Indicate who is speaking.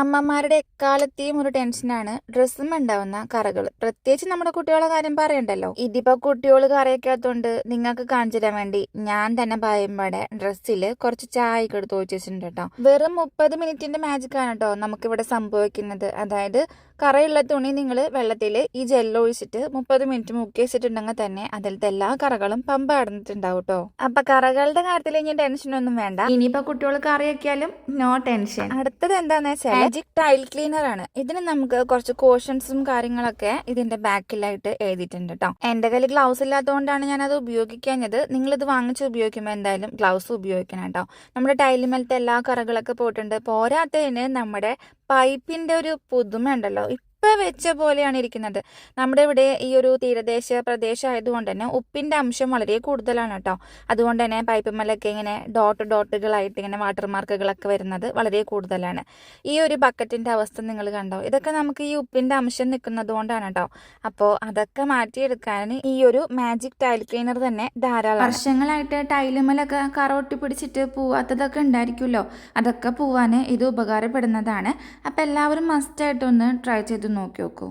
Speaker 1: അമ്മമാരുടെ എക്കാലത്തെയും ഒരു ടെൻഷനാണ് ഡ്രസ്സും ഉണ്ടാവുന്ന കറകൾ. പ്രത്യേകിച്ച് നമ്മുടെ കുട്ടികളുടെ കാര്യം പറയണ്ടല്ലോ. ഇതിപ്പോ കുട്ടികൾ കറയൊക്കെത്തോണ്ട് നിങ്ങൾക്ക് കാണിച്ചു തരാൻ വേണ്ടി ഞാൻ തന്നെ പറയുമ്പോടെ ഡ്രസ്സിൽ കുറച്ച് ചായ എടുത്ത് വെച്ചിട്ടുണ്ട് കേട്ടോ. വെറും മുപ്പത് മിനിറ്റിന്റെ മാജിക് ആണ് കേട്ടോ നമുക്കിവിടെ സംഭവിക്കുന്നത്. അതായത് കറയുള്ള തുണി നിങ്ങൾ വെള്ളത്തിൽ ഈ ജെല്ല് ഒഴിച്ചിട്ട് മുപ്പത് മിനിറ്റ് മുക്കി വെച്ചിട്ടുണ്ടെങ്കിൽ തന്നെ അതിലത്തെ എല്ലാ കറകളും പമ്പ അടന്നിട്ടുണ്ടാവും കേട്ടോ. അപ്പൊ കറകളുടെ കാര്യത്തിൽ ഇനി ടെൻഷനൊന്നും വേണ്ട. ഇനിയിപ്പോ കുട്ടികൾ കറിയൊക്കെയാലും നോ ടെൻഷൻ അടുത്തത് എന്താന്ന് വെച്ചാൽ മാജിക് ടൈൽ ക്ലീനർ ആണ്. ഇതിന് നമുക്ക് കുറച്ച് കോഷൻസും കാര്യങ്ങളൊക്കെ ഇതിന്റെ ബാക്കിലായിട്ട് എഴുതിയിട്ടുണ്ട് കേട്ടോ എന്റെ കയ്യിൽ ഗ്ലൗസ് ഇല്ലാത്തതുകൊണ്ടാണ് ഞാൻ അത് ഉപയോഗിക്കാഞ്ഞത്. നിങ്ങൾ ഇത് വാങ്ങിച്ച് ഉപയോഗിക്കുമ്പോൾ എന്തായാലും ഗ്ലൗസ് ഉപയോഗിക്കണം കേട്ടോ നമ്മുടെ ടൈലിമേലത്തെ എല്ലാ കറകളൊക്കെ പോയിട്ടുണ്ട്. പോരാത്തതിന് നമ്മുടെ പൈപ്പിന്റെ ഒരു പുതുമ ഉണ്ടല്ലോ ഇപ്പൊ വെച്ച പോലെയാണ് ഇരിക്കുന്നത്. നമ്മുടെ ഇവിടെ ഈ ഒരു തീരദേശ പ്രദേശം ആയതുകൊണ്ട് തന്നെ ഉപ്പിന്റെ അംശം വളരെ കൂടുതലാണ് കേട്ടോ. അതുകൊണ്ട് തന്നെ പൈപ്പ് മലൊക്കെ ഇങ്ങനെ ഡോട്ട് ഡോട്ടുകളായിട്ട് ഇങ്ങനെ വാട്ടർ മാർക്കുകളൊക്കെ വരുന്നത് വളരെ കൂടുതലാണ്. ഈ ഒരു ബക്കറ്റിന്റെ അവസ്ഥ നിങ്ങൾ കണ്ടോ? ഇതൊക്കെ നമുക്ക് ഈ ഉപ്പിന്റെ അംശം നിൽക്കുന്നത് കൊണ്ടാണ് കേട്ടോ. അപ്പോൾ അതൊക്കെ മാറ്റിയെടുക്കാൻ ഈ ഒരു മാജിക് ടൈൽ ക്ലീനർ തന്നെ ധാരാളം വർഷങ്ങളായിട്ട് ടൈലുമലൊക്കെ കറോട്ടി പിടിച്ചിട്ട് പോവാത്തതൊക്കെ ഉണ്ടായിരിക്കുമല്ലോ. അതൊക്കെ പോവാൻ ഇത് ഉപകാരപ്പെടുന്നതാണ്. അപ്പോൾ എല്ലാവരും മസ്റ്റായിട്ടൊന്ന് ട്രൈ ചെയ്ത് നോക്കി നോക്കൂ